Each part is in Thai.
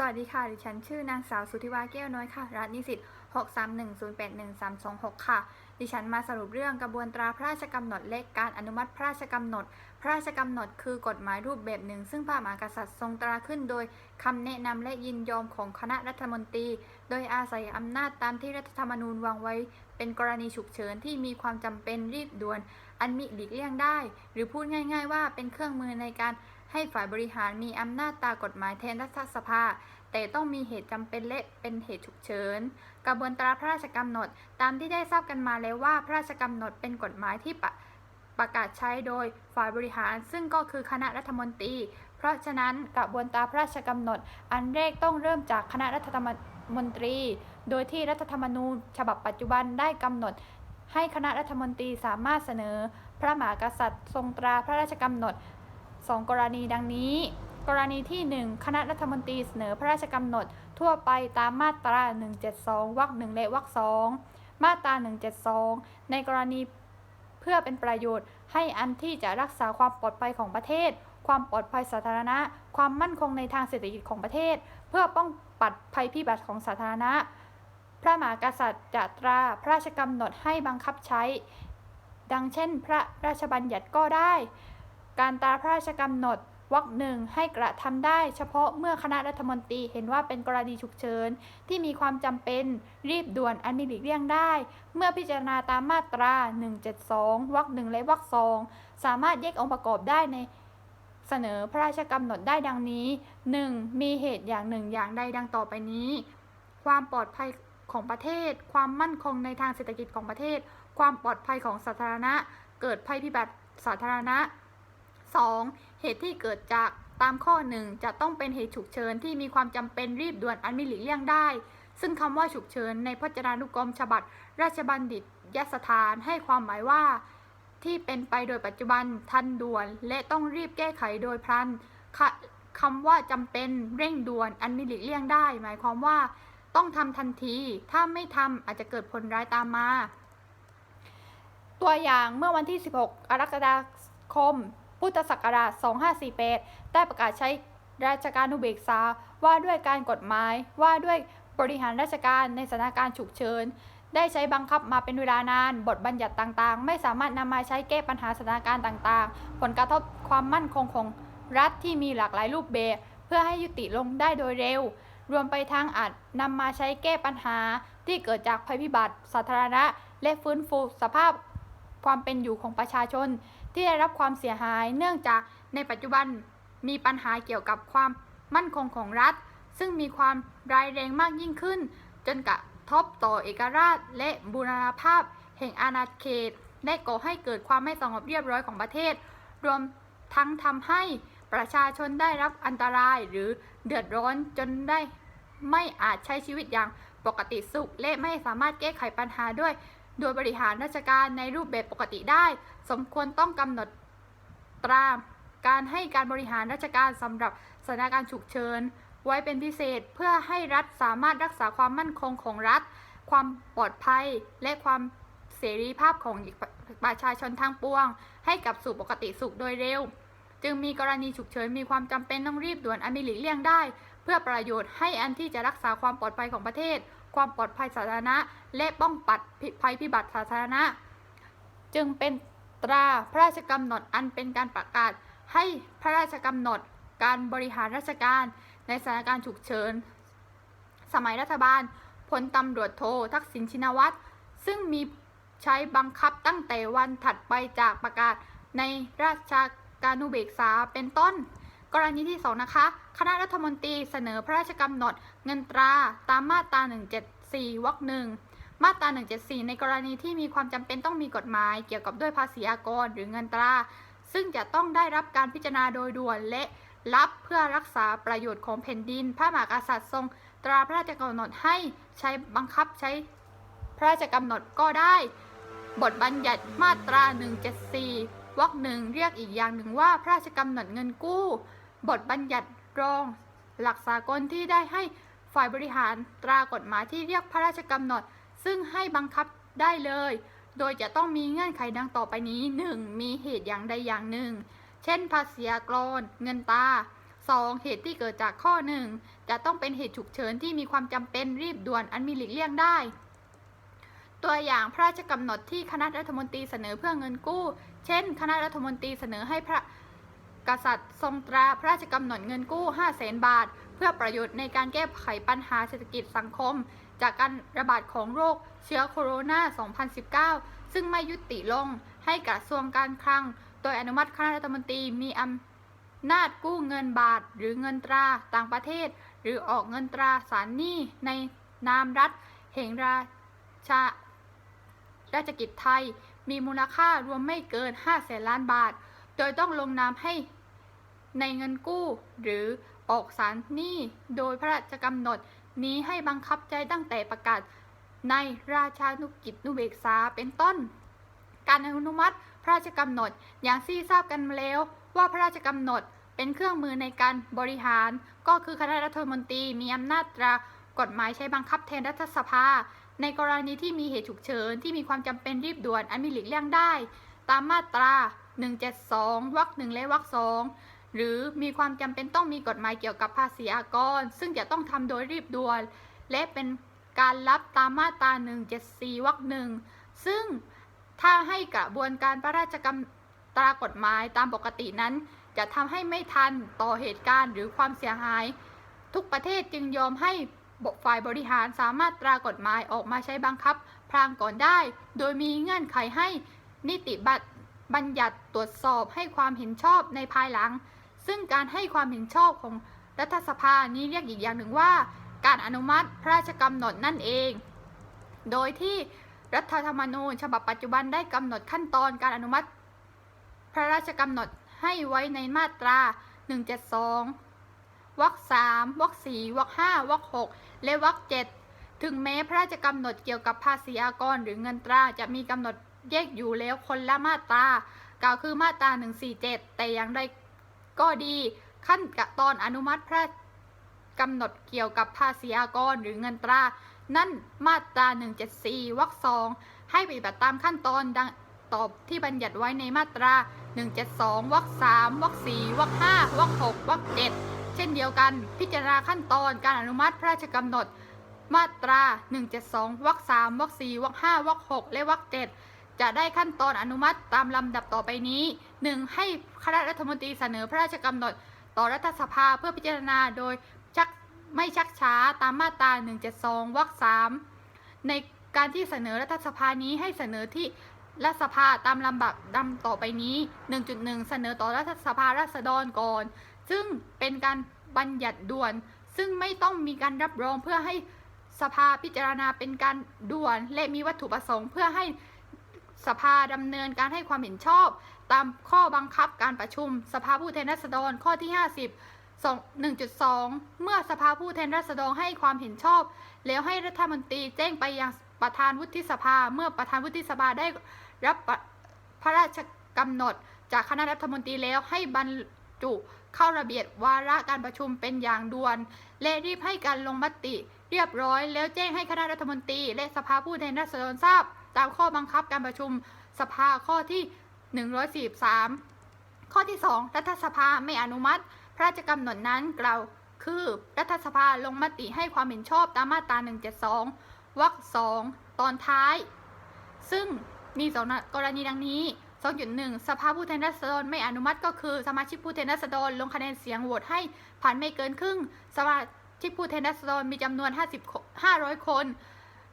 สวัสดีค่ะ ดิฉันชื่อนางสาวสุธิวาแก้วน้อยค่ะ รัฐนิสิต631081326 ค่ะ ดิฉันมาสรุปเรื่องกระบวนตราพระราชกำหนดและการอนุมัติพระราชกำหนด พระราชกำหนดคือกฎหมายรูปแบบหนึ่ง ซึ่งพระมหากษัตริย์ทรงตราขึ้นโดยคำแนะนำและยินยอมของคณะรัฐมนตรี โดยอาศัยอำนาจตามที่รัฐธรรมนูญวางไว้ เป็นกรณีฉุกเฉินที่มีความจำเป็นรีบด่วน อันมิหลีกเลี่ยงได้ หรือพูดง่าย ๆ ว่าเป็นเครื่องมือในการ ให้ฝ่ายบริหารมีอำนาจตากฎหมายแทนรัฐสภา แต่ต้องมีเหตุจำเป็นและเป็นเหตุฉุกเฉิน กระบวนตราพระราชกำหนด ตามที่ได้ทราบกันมาแล้วว่าพระราชกำหนดเป็นกฎหมายที่ประประกาศใช้โดยฝ่ายบริหารซึ่งก็คือคณะรัฐมนตรี เพราะฉะนั้นกระบวนตราพระราชกำหนด อันแรกต้องเริ่มจากคณะรัฐมนตรี โดยที่รัฐธรรมนูญ ฉบับปัจจุบันได้กำหนด ให้คณะรัฐมนตรีสามารถเสนอ พระมหากษัตริย์ ทรงตราพระราชกำหนด สองกรณีดังนี้ กรณีที่ 1 คณะรัฐมนตรีเสนอพระราชกำหนด ทั่วไปตามมาตรา 172 วรรคหนึ่งและวรรคสองมาตรา 172 ในกรณีเพื่อเป็นประโยชน์ ให้อันที่จะรักษาความปลอดภัยของประเทศ ความปลอดภัยสาธารณะ ความมั่นคงในทางเศรษฐกิจของประเทศ เพื่อป้องปัดภัยพิบัติของสาธารณะ พระมหากษัตริย์จะตราพระราชกำหนดให้บังคับใช้ ดังเช่น พระราชบัญญัติก็ได้ การตราพระราชกำหนดวรรคหนึ่งให้กระทำได้เฉพาะเมื่อคณะรัฐมนตรีเห็นว่าเป็นกรณีฉุกเฉินที่มีความจำเป็นรีบด่วนอันมีหลีกเลี่ยงได้ เมื่อพิจารณาตามมาตรา 172 วรรคหนึ่งและวรรคสองสามารถแยกองค์ประกอบได้ในเสนอพระราชกำหนดได้ดังนี้ 1. มีเหตุอย่างหนึ่งอย่างใดดังต่อไปนี้ ความปลอดภัยของประเทศ ความมั่นคงในทางเศรษฐกิจของประเทศ ความปลอดภัยของสาธารณะ เกิดภัยพิบัติสาธารณะ 2. เหตุที่เกิดจากตามข้อหนึ่งจะต้องเป็นเหตุฉุกเฉินที่มีความจำเป็นรีบด่วนอันมิหลีกเลี่ยงได้ ซึ่งคำว่าฉุกเฉินในพจนานุกรมฉบับราชบัณฑิตยสถานให้ความหมายว่า ที่เป็นไปโดยปัจจุบันทันด่วน และต้องรีบแก้ไขโดยพลันคคำว่าจำเป็นเร่งด่วนอันมิหลีกเลี่ยงได้ หมายความว่า ต้องทำทันที ถ้าไม่ทำอาจจะเกิดผลร้ายตามมา ตัวอย่างเมื่อวันที่ 16 กรกฎาคม พุทธศักราช 2548ได้ประกาศใช้ราชการอุเบกษาว่าด้วยการกฎหมายว่าด้วยบริหารราชการในสถานการณ์ฉุกเฉินได้ใช้บังคับมาเป็นเวลานาน บทบัญญัติต่างๆ ไม่สามารถนำมาใช้แก้ปัญหาสถานการณ์ต่างๆ ผลกระทบความมั่นคงของรัฐที่มีหลากหลายรูปแบบเพื่อให้ยุติลงได้โดยเร็ว รวมไปทั้งอาจนำมาใช้แก้ปัญหาที่เกิดจากภัยพิบัติสาธารณะ และฟื้นฟูสภาพความเป็นอยู่ของประชาชน ที่ได้รับความเสียหาย เนื่องจากในปัจจุบันมีปัญหาเกี่ยวกับความมั่นคงของรัฐ ซึ่งมีความร้ายแรงมากยิ่งขึ้น จนกระทบต่อเอกราชและบูรณาภาพ แห่งอาณาเขตและก่อให้เกิดความไม่สงบเรียบร้อยของประเทศ รวมทั้งทำให้ประชาชนได้รับอันตรายหรือเดือดร้อนจนได้ไม่อาจใช้ชีวิตอย่างปกติสุข และไม่สามารถแก้ไขปัญหาด้วย โดยบริหารราชการในรูปแบบปกติได้ สมควรต้องกำหนดตราการให้การบริหารราชการสำหรับสถานการณ์ฉุกเฉินไว้เป็นพิเศษเพื่อให้รัฐสามารถรักษาความมั่นคงของรัฐ ความปลอดภัยและความเสรีภาพของประชาชนทางปวง ให้กลับสู่ปกติสุขโดยเร็ว จึงมีกรณีฉุกเฉินมีความจำเป็นต้องรีบด่วนอันมีหลีกเลี่ยงได้ เพื่อประโยชน์ให้อันที่จะรักษาความปลอดภัยของประเทศ ความปลอดภัยสาธารณะ และป้องปัดภัยพิบัติสาธารณะ จึงเป็นตราพระราชกำหนดอันเป็นการประกาศให้พระราชกำหนดการบริหารราชการในสถานการณ์ฉุกเฉิน สมัยรัฐบาลพลตำรวจโททักษิณชินวัตร ซึ่งมีใช้บังคับตั้งแต่วันถัดไปจากประกาศในราชการนุเบกษาเป็นต้น กรณีที่สองนะคะ คณะรัฐมนตรีเสนอพระราชกำหนดเงินตราตามมาตรา 174 วรรคหนึ่งมาตรา 174 ในกรณีที่มีความจำเป็นต้องมีกฎหมาย เกี่ยวกับด้วยภาษีอากรหรือเงินตรา ซึ่งจะต้องได้รับการพิจารณาโดยด่วนและรับเพื่อรักษาประโยชน์ของแผ่นดิน พระมหากษัตริย์ทรงตราพระราชกำหนดให้ใช้บังคับใช้พระราชกำหนดก็ได้ บทบัญญัติมาตรา 174 วรรคหนึ่งเรียกอีกอย่างหนึ่งว่าพระราชกำหนดเงินกู้ บทบัญญัติรอง หลักสากลที่ได้ให้ฝ่ายบริหารตรากฎหมายที่เรียกพระราชกำหนด ซึ่งให้บังคับได้เลย โดยจะต้องมีเงื่อนไขดังต่อไปนี้ 1. มีเหตุอย่างใดอย่างหนึ่ง เช่น ภาษีอากร เงินตา 2. เหตุที่เกิดจากข้อ1จะต้องเป็นเหตุฉุกเฉินที่มีความจำเป็นรีบด่วนอันมีหลีกเลี่ยงได้ ตัวอย่างพระราชกำหนดที่คณะรัฐมนตรีเสนอเพื่อเงินกู้ เช่น คณะรัฐมนตรีเสนอให้พระ กษัตริย์ ทรงตราพระราชกำหนดเงินกู้ 5 0 0แสนบาท เพื่อประโยชน์ในการแก้ไขปัญหาเศรษฐกิจสังคม จากการระบาดของโรคเชื้อโคโรนา 2019 ซึ่งไม่ยุติลงให้กระทรวงการคลัง โดยอนุมัติคณะรัฐมนตรีมีอำนาจกู้เงินบาท หรือเงินตราต่างประเทศ หรือออกเงินตราสารหนี้ในนามรัฐแห่งราชาราชกิจไทยมีมูลค่ารวมไม่เกิน 5 แสนล้านบาท โดยต้องลงนามให้ ในเงินกู้ หรือออกสารหนี้โดยพระราชกำหนด นี้ให้บังคับใจตั้งแต่ประกาศ ในราชานุกิจนุเบกษาเป็นต้น การอนุมัติพระราชกำหนดอย่างที่ทราบกันมาแล้วว่าพระราชกำหนดเป็นเครื่องมือในการบริหาร ก็คือคณะรัฐมนตรีมีอำนาจตรากฎหมายใช้บังคับแทนรัฐสภา ในกรณีที่มีเหตุฉุกเฉินที่มีความจำเป็นรีบด่วนอันมีหลีกเลี่ยงได้ ตามมาตรา 172วรรคหนึ่งและวรรคสอง หรือมีความจำเป็นต้องมีกฎหมายเกี่ยวกับภาษีอากร ซึ่งจะต้องทำโดยรีบด่วน และเป็นการรับตามมาตรา 174 วรรคหนึ่งซึ่งถ้าให้กระบวนการพระราชกำตรากฎหมายตามปกตินั้น จะทำให้ไม่ทันต่อเหตุการณ์หรือความเสียหาย ทุกประเทศจึงยอมให้ฝ่ายบริหารสามารถตรากฎหมายออกมาใช้บังคับ พรางก่อนได้ โดยมีเงื่อนไขให้นิติบัญญัติตรวจสอบให้ความเห็นชอบในภายหลัง ซึ่งการให้ความเห็นชอบของรัฐสภานี้เรียกอีกอย่างหนึ่งว่า การอนุมัติพระราชกำหนดนั่นเอง โดยที่รัฐธรรมนูญ ฉบับปัจจุบันได้กำหนดขั้นตอนการอนุมัติ พระราชกำหนดให้ไว้ในมาตรา 172 วรรคสามวรรคสี่วรรคห้าวรรคหกและวรรคเจ็ดถึงแม้พระราชกำหนดเกี่ยวกับภาษีอากรหรือเงินตราจะมีกำหนดแยกอยู่แล้วคนละมาตรา กล่าวคือมาตรา 147 แต่อย่างไร ก็ดี ขั้นกะตอนอนุมัติพระกำหนดเกี่ยวกับภาษีอากรหรือเงินตรา นั่นมาตรา 174วรรคสองให้ปฏิบัติตามขั้นตอนดังตอบที่บัญญัติไว้ในมาตรา 172วรรค3วรรค4วรรค5วรรค6วรรค7เช่นเดียวกัน พิจารณาขั้นตอนการอนุมัติพระราชกำหนด มาตรา 172วรรค3วรรค4วรรค5วรรค6และวรรค7จ จะได้ขั้นตอนอนุมัติตามลำดับต่อไปนี้ 1. ให้คณะรัฐมนตรีเสนอพระราชกำหนด ต่อรัฐสภาเพื่อพิจารณาโดยชักไม่ชักช้าตามมาตรา 172 วรรค 3 ในการที่เสนอรัฐสภานี้ให้เสนอที่รัฐสภาตามลำดับดำต่อไปนี้ 1.1 เสนอต่อรัฐสภาราษฎรก่อน ซึ่งเป็นการบัญญัติด่วน ซึ่งไม่ต้องมีการรับรองเพื่อให้สภาพิจารณาเป็นการด่วน และมีวัตถุประสงค์เพื่อให้ สภาดำเนินการให้ความเห็นชอบ ตามข้อบังคับการประชุม สภาผู้แทนราษฎรข้อที่ 50 1.2 เมื่อสภาผู้แทนราษฎรให้ความเห็นชอบ แล้วให้รัฐมนตรีแจ้งไปยังประธานวุฒิสภา เมื่อประธานวุฒิสภาได้รับพระราชกำหนด จากคณะรัฐมนตรีแล้วให้บรรจุเข้าระเบียบวาระการประชุมเป็นอย่างด่วน และรีบให้การลงมติ เรียบร้อย แล้วแจ้งให้คณะรัฐมนตรี และสภาผู้แทนราษฎรทราบ ตามข้อบังคับการประชุมสภาข้อที่ 143 ข้อที่ 2 รัฐสภาไม่อนุมัติ พระราชกำหนดนั้นกล่าวคือรัฐสภาลงมติให้ความเห็นชอบตามมาตรา 172 วรรค2ตอนท้าย ซึ่งมีสองกรณีดังนี้ 2.1 สภาผู้แทนราษฎรไม่อนุมัติก็คือ สมาชิกผู้แทนราษฎรลงคะแนนเสียงโหวตให้ผ่านไม่เกินครึ่ง สมาชิกผู้แทนราษฎรมีจำนวน 50 500 คน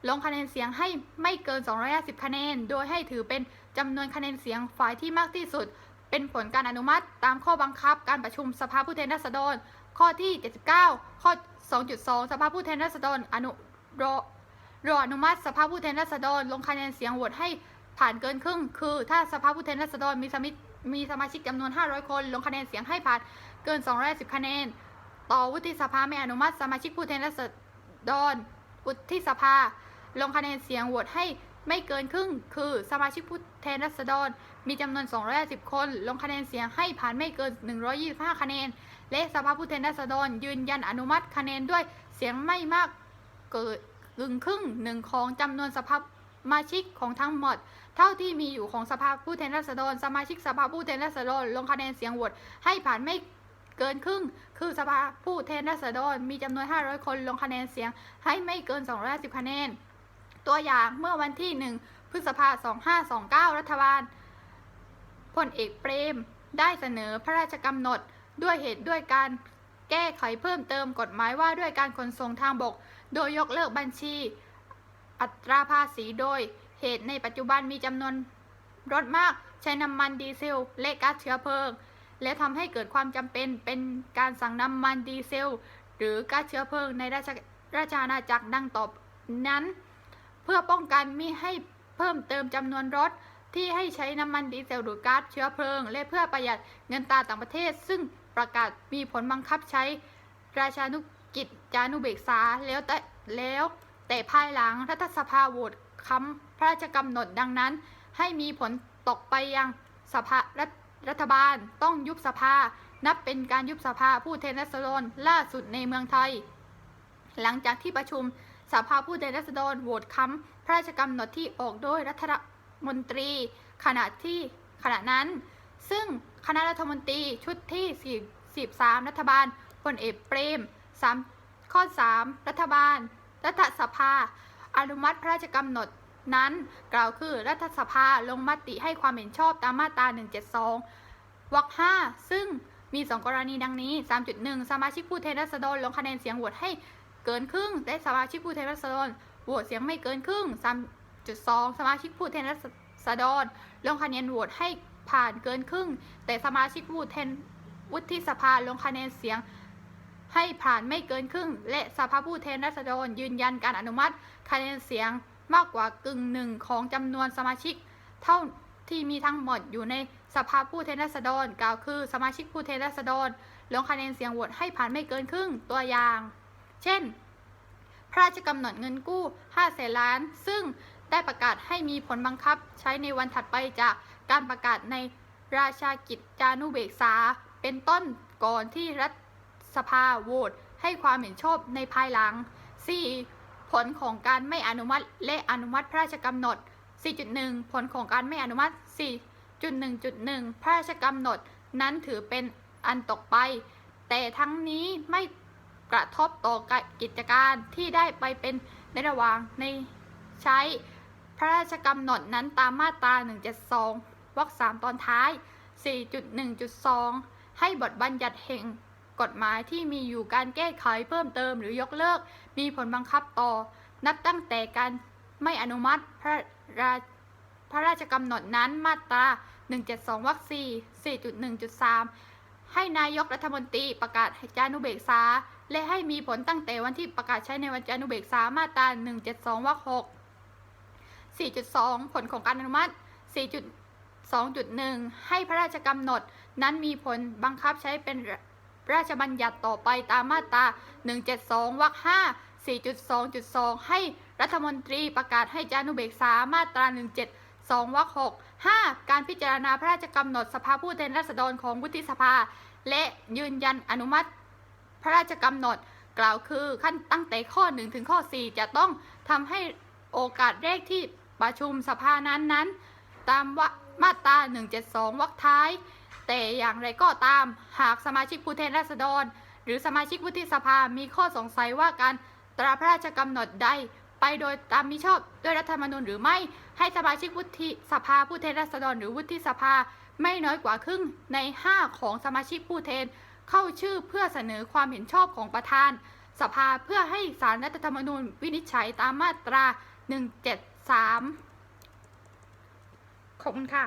ลงคะแนนเสียงให้ไม่เกิน 250 คะแนน โดยให้ถือเป็นจำนวนคะแนนเสียงฝ่ายที่มากที่สุด เป็นผลการอนุมัติตามข้อบังคับการประชุมสภาผู้แทนราษฎร ข้อที่ 79 ข้อ 2.2 สภาผู้แทนราษฎรอนุรอรออนุมัติสภาผู้แทนราษฎร ลงคะแนนเสียงโหวตให้ผ่านเกินครึ่ง คือ ถ้าสภาผู้แทนราษฎรมีสมิมีสมาชิกจำนวน 500 คน ลงคะแนนเสียงให้ผ่านเกิน 210 คะแนน ต่อวุฒิสภาไม่อนุมัติสมาชิกผู้แทนราษฎรวุฒิสภา ลงคะแนนเสียงโหวตให้ไม่เกินครึ่ง คือสมาชิกผู้แทนราษฎร มีจำนวน210คน ลงคะแนนเสียงให้ผ่านไม่เกิน 125 คะแนน และสภาผู้แทนราษฎร ยืนยันอนุมัติคะแนนด้วยเสียงไม่มากเกินกึ่งครึ่งหนึ่งของจำนวนสภามาชิกของทั้งหมด เท่าที่มีอยู่ของสภาผู้แทนราษฎร สมาชิกสภาผู้แทนราษฎร ลงคะแนนเสียงโหวตให้ผ่านไม่เกินครึ่ง คือสภาผู้แทนราษฎร มีจำนวน 500 คน ลงคะแนนเสียงให้ไม่เกิน 250 คะแนน ตัวอย่างเมื่อวันที่ 1 พฤษภา2529 รัฐบาลพลเอกเปรม ได้เสนอพระราชกำหนดด้วยเหตุด้วยการแก้ไขเพิ่มเติมกฎหมายว่าด้วยการขนส่งทางบก โดยยกเลิกบัญชี อัตราภาษีโดยเหตุในปัจจุบันมีจำนวนรถมากใช้น้ำมันดีเซลและก๊าซเชื้อเพลิง และทำให้เกิดความจำเป็นเป็นการสั่งน้ำมันดีเซล หรือก๊าซเชื้อเพลิงในราชราชอาณาจักรดังต่อนั้น เพื่อป้องกันมิให้เพิ่มเติมจำนวนรถที่ให้ใช้น้ำมันดีเซลหรือก๊าซเชื้อเพลิง และเพื่อประหยัดเงินตราต่างประเทศ ซึ่งประกาศมีผลบังคับใช้ราชานุกิจจานุเบกษาแล้วแต่แล้วแต่ภายหลังรัฐสภาโหวตค้ำพระราชกำหนดดังนั้น ให้มีผลตกไปยังสภารัฐรัฐบาลต้องยุบสภา นับเป็นการยุบสภาผู้แทนราษฎรล่าสุดในเมืองไทย หลังจากที่ประชุม สภาผู้แทนราษฎรโหวตค้ำพระราชกำหนดที่ออกโดยรัฐมนตรีขณะที่ขณะนั้น ซึ่งคณะรัฐมนตรีชุดที่ 43 รัฐบาลพลเอกเปรม 3 ข้อ 3 รัฐบาล รัฐสภา อนุมัติพระราชกำหนดนั้นกล่าวคือรัฐสภาลงมติให้ความเห็นชอบตามมาตรา 172 วรรค 5 ซึ่งมี 2 กรณีดังนี้ 3.1 สมาชิกผู้แทนราษฎรลงคะแนนเสียงโหวตให้ เกินครึ่งและสมาชิกผู้แทนราษฎรโหวตเสียงไม่เกินครึ่ง 3.2 สมาชิกผู้แทนราษฎรลงคะแนนโหวตให้ผ่านเกินครึ่ง แต่สมาชิกผู้แทนวุฒิสภาลงคะแนนเสียงให้ผ่านไม่เกินครึ่ง และสภาผู้แทนราษฎรยืนยันการอนุมัติ คะแนนเสียงมากกว่ากึ่งหนึ่งของจำนวนสมาชิก เท่าที่มีทั้งหมดอยู่ในสภาผู้แทนราษฎรกล่าวคือ สมาชิกผู้แทนราษฎรลงคะแนนเสียงโหวตให้ผ่านไม่เกินครึ่งตัวอย่าง เช่น พระราชกำหนดเงินกู้5แสนล้าน ซึ่งได้ประกาศให้มีผลบังคับใช้ในวันถัดไปจากการประกาศในราชากิจจานุเบกษา เป็นต้นก่อนที่รัฐสภาโหวตให้ความเห็นชอบในภายหลัง 4. ผลของการไม่อนุมัติและอนุมัติพระราชกำหนด 4.1 ผลของการไม่อนุมัติ 4.1.1 พระราชกำหนดนั้นถือเป็นอันตกไป แต่ทั้งนี้ไม่ กระทบต่อกิจการที่ได้ไปเป็นในระหว่างในใช้พระราชกำหนดนั้นตามมาตรา 172 วรรค 3 ตอนท้าย 4.1.2 ให้บทบัญญัติแห่งกฎหมายที่มีอยู่การแก้ไขเพิ่มเติมหรือยกเลิก มีผลบังคับต่อ นับตั้งแต่การไม่อนุมัติพระราพระราชกำหนดนั้นมาตรา 172 วรรค 4 4.1.3 ให้นายกรัฐมนตรีประกาศจานุเบกษา และให้มีผลตั้งแต่วันที่ประกาศใช้ในวันจานุเบกษามาตรา172วรรค6 4.2 ผลของการอนุมัติ 4.2.1 ให้พระราชกำหนด นั้นมีผลบังคับใช้เป็นราชบัญญัติต่อไปตามมาตรา 172วรรค5 4.2.2 ให้รัฐมนตรีประกาศให้จานุเบกษามาตรา 172วรรค6 5 การพิจารณาพระราชกำหนดสภาผู้แทนราษฎรของวุฒิสภา และยืนยันอนุมัติ ระราชกำหนดกล่าวคือขั้นตั้งแต่ข้อ 1 ถึงข้อ 4 จะต้องทำให้โอกาสแรกที่ประชุมสภานั้นนั้น ตามว่ามาตรา 172 วรรคท้าย แต่อย่างไรก็ตามหากสมาชิกผู้แทนราษฎร หรือสมาชิกวุฒิสภามีข้อสงสัยว่าการตราพระราชกำหนดใดไปโดยตามมิชอบด้วยรัฐธรรมนูญหรือไม่ให้สมาชิกวุฒิสภาผู้แทนราษฎรหรือวุฒิสภา ไม่น้อยกว่าครึ่งใน 5 ของสมาชิกผู้แทน เข้าชื่อเพื่อเสนอความเห็นชอบของประธาน สภาเพื่อให้สารรัฐธรรมนูญวินิจฉัยตามมาตรา 173 ขอบคุณค่ะ